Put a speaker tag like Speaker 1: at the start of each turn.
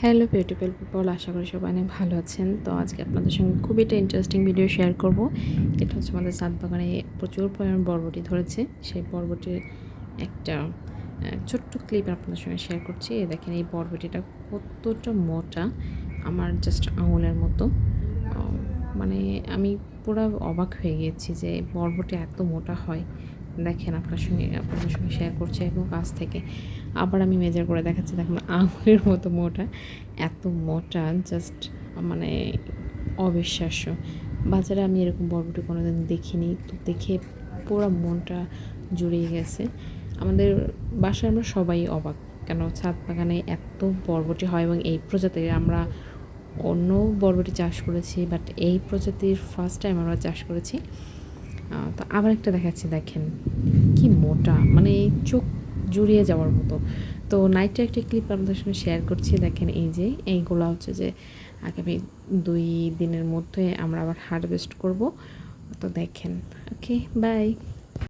Speaker 1: Hello beautiful people আশা করি সবাই অনেক ভালো আছেন। তো আজকে আপনাদের সঙ্গে খুবই একটা ইন্টারেস্টিং ভিডিও শেয়ার করব। এটা হচ্ছে আমাদের সাত বাগানে প্রচুর পরিমাণ বরবটি ধরেছে। সেই বরবটির একটা ছোট্ট ক্লিপ আপনাদের সঙ্গে শেয়ার করছি। এই দেখেন, এই বরবটিটা কতটা মোটা, আমার জাস্ট আঙুলের মতো। মানে আমি পুরো অবাক হয়ে গিয়েছি যে বরবটি এত মোটা হয়। দেখেন আপনার সঙ্গে, আপনাদের সঙ্গে শেয়ার করছি একদম কাছ থেকে। আবার আমি মেজার করে দেখাচ্ছি, দেখুন আঙুলের মতো মোটা, এত মোটা জাস্ট মানে অবিশ্বাস্য। বাজারে আমি এরকম বরবটি কোনোদিন দেখিনি, তো দেখে পুরো মনটা জুড়িয়ে গেছে। আমাদের বাসায় আমরা সবাই অবাক, কেন ছাদ বাগানে এত বরবটি হয় এবং এই প্রজাতির আমরা অন্য বরবটি চাষ করেছি বাট এই প্রজাতির ফার্স্ট টাইম আমরা চাষ করেছি। তো আবার একটা দেখাচ্ছি, দেখেন। কি মোটা মানে চোখ জুড়িয়ে যাওয়ার মতো। তো নাইটে একটা ক্লিপ আপনাদের সঙ্গে শেয়ার করছি, দেখেন এই যে, এইগুলো হচ্ছে যে আগামী দুই দিনের মধ্যে আমরা আবার হারভেস্ট করব। তো দেখেন ওকে বাই